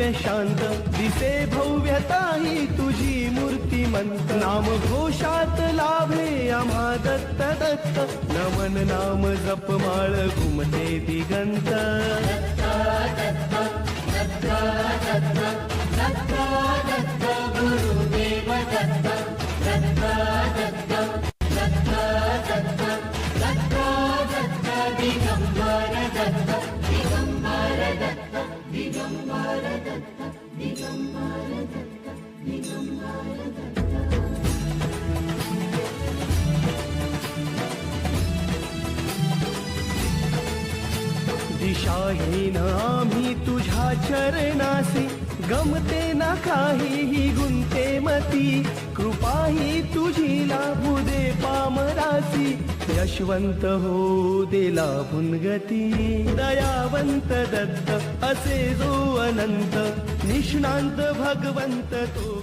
दिव्य शांत दिसे भव्यता ही तुझी मूर्तिमंत नाम घोषात लाभे आम्हा दत्त दत्त. नमन नाम जपमाळ घुमते दिगंत. दिशाहीन आम्ही तुझ्या चरणासी गमते ना काहीही गुंते मती. कृपाही तुझी लाभू दे पामरासी. यशवंत हो देला भुनगती दयावंत दत्त असे जो अनंत. निष्णांत भगवंत तो